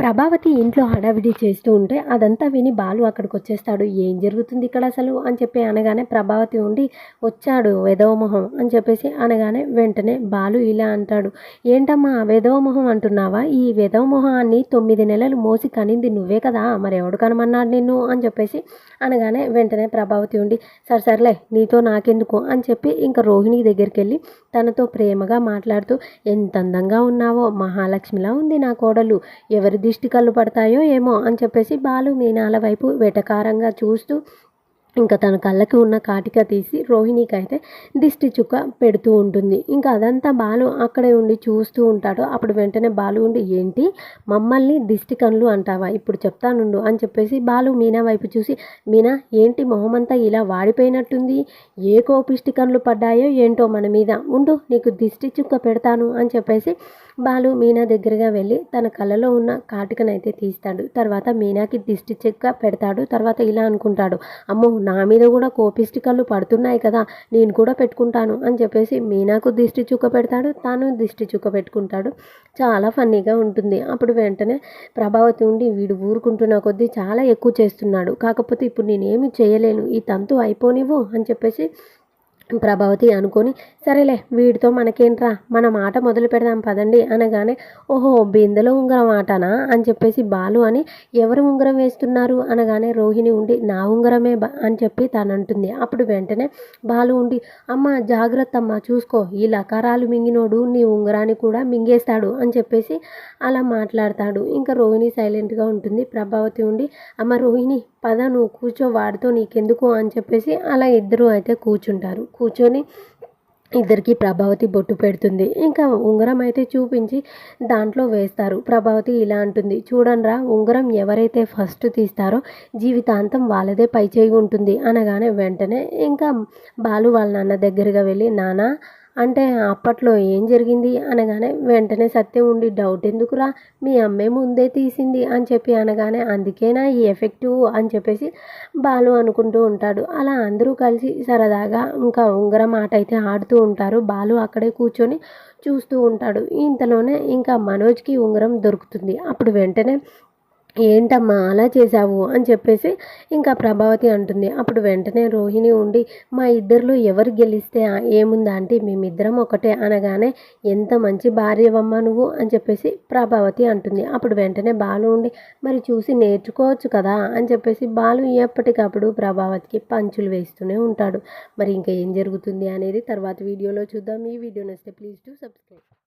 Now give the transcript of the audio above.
ప్రభావతి ఇంట్లో హడావిడి చేస్తూ ఉంటే అదంతా విని బాలు అక్కడికి వచ్చేస్తాడు ఏం జరుగుతుంది ఇక్కడ అసలు? అని చెప్పి అనగానే ప్రభావతి ఉండి వచ్చాడు వెధవ మొహం అని చెప్పేసి అనగానే వెంటనే బాలు ఇలా అంటాడు. ఏంటమ్మా వెధవ మొహం అంటున్నావా? ఈ వెధవ మొహాన్ని తొమ్మిది నెలలు మోసి కనింది నువ్వే కదా? మరి ఎవడు కనమన్నాడు నిన్ను? అని చెప్పేసి అనగానే వెంటనే ప్రభావతి ఉండి సరే సర్లే నీతో నాకెందుకు? అని చెప్పి ఇంకా రోహిణి దగ్గరికి వెళ్ళి తనతో ప్రేమగా మాట్లాడుతూ ఎంత అందంగా ఉన్నావో మహాలక్ష్మిలా ఉంది నా కోడలు. ఎవరిది దిష్టి కళ్ళు పడతాయో ఏమో అని చెప్పేసి బాలు మీనాల వైపు వెటకారంగా చూస్తూ ఇంకా తన కళ్ళకి ఉన్న కాటిక తీసి రోహిణికి అయితే దిష్టి చుక్క పెడుతూ ఉంటుంది. ఇంకా అదంతా బాలు అక్కడే ఉండి చూస్తూ ఉంటాడు. అప్పుడు వెంటనే బాలు ఉండి ఏంటి? మమ్మల్ని దిష్టి కళ్ళు అంటావా? ఇప్పుడు చెప్తానుండు అని చెప్పేసి బాలు మీనా వైపు చూసి మీనా ఏంటి మొహమంతా ఇలా వాడిపోయినట్టుంది? ఏ కోపిష్టి కళ్ళు పడ్డాయో ఏంటో మన మీద? ఉండు నీకు దిష్టి చుక్క పెడతాను అని చెప్పేసి బాలు మీనా దగ్గరగా వెళ్ళి తన కళ్ళలో ఉన్న కాటికనైతే తీస్తాడు. తర్వాత మీనాకి దిష్టి చుక్క పెడతాడు. తర్వాత ఇలా అనుకుంటాడు అమ్మో నా మీద కూడా కోపిష్టి కళ్ళు పడుతున్నాయి కదా నేను కూడా పెట్టుకుంటాను అని చెప్పేసి మీనాకు దిష్టి చుక్క పెడతాడు తాను దిష్టి చుక్క పెట్టుకుంటాడు. చాలా ఫన్నీగా ఉంటుంది. అప్పుడు వెంటనే ప్రభావతి ఉండి వీడు ఊరుకుంటున్న కొద్దీ చాలా ఎక్కువ చేస్తున్నాడు. కాకపోతే ఇప్పుడు నేనేమి చేయలేను. ఈ తంతు అయిపోనివ్వు అని చెప్పేసి ప్రభావతి అనుకొని సరేలే వీడితో మనకేంట్రా? మన మాట మొదలు పెడదాం పదండి అనగానే ఓహో బిందెలో ఉంగరం ఆటనా? అని చెప్పేసి బాలు అని ఎవరు ఉంగరం వేస్తున్నారు? అనగానే రోహిణి ఉండి నా ఉంగరమే అని చెప్పి తను అంటుంది అప్పుడు వెంటనే బాలు ఉండి అమ్మ జాగ్రత్త అమ్మ చూసుకో ఈ లకారాలు మింగినోడు నీ ఉంగరాన్ని కూడా మింగేస్తాడు అని చెప్పేసి అలా మాట్లాడతాడు. ఇంకా రోహిణి సైలెంట్గా ఉంటుంది. ప్రభావతి ఉండి అమ్మ రోహిణి పద నువ్వు కూర్చో వాడితో నీకెందుకు అని చెప్పేసి అలా ఇద్దరు అయితే కూర్చుంటారు. కూర్చొని ఇద్దరికి ప్రభావతి బొట్టు పెడుతుంది. ఇంకా ఉంగరం అయితే చూపించి దాంట్లో వేస్తారు. ప్రభావతి ఇలా అంటుంది చూడండిరా ఉంగరం ఎవరైతే ఫస్ట్ తీస్తారో జీవితాంతం వాళ్ళదే పై చేయి ఉంటుంది. అనగానే వెంటనే ఇంకా బాలు వాళ్ళ నాన్న దగ్గరగా వెళ్ళి నాన్న అంటే అప్పట్లో ఏం జరిగింది అనగానే వెంటనే సత్యం ఉండి డౌట్ ఎందుకురా? మీ అమ్మే ముందే తీసింది అని చెప్పి అనగానే అందుకేనా ఈ ఎఫెక్టివ్ అని చెప్పేసి బాలు అనుకుంటూ ఉంటాడు. అలా అందరూ కలిసి సరదాగా ఇంకా ఉంగరం ఆట అయితే ఆడుతూ ఉంటారు. బాలు అక్కడే కూర్చొని చూస్తూ ఉంటాడు. ఇంతలోనే ఇంకా మనోజ్కి ఉంగరం దొరుకుతుంది. అప్పుడు వెంటనే ఏంటమ్మా అలా చేశావు? అని చెప్పేసి ఇంకా ప్రభావతి అంటుంది. అప్పుడు వెంటనే రోహిణి ఉండి మా ఇద్దరిలో ఎవరు గెలిస్తే ఏముందా అంటే మేమిద్దరం ఒకటే అనగానే ఎంత మంచి భార్యవమ్మా నువ్వు? అని చెప్పేసి ప్రభావతి అంటుంది. అప్పుడు వెంటనే బాలు ఉండి మరి చూసి నేర్చుకోవచ్చు కదా? అని చెప్పేసి బాలు ఎప్పటికప్పుడు ప్రభావతికి పంచులు వేస్తూనే ఉంటాడు. మరి ఇంకా ఏం జరుగుతుంది అనేది తర్వాత వీడియోలో చూద్దాం. ఈ వీడియో నచ్చితే ప్లీజ్ టు సబ్స్క్రైబ్.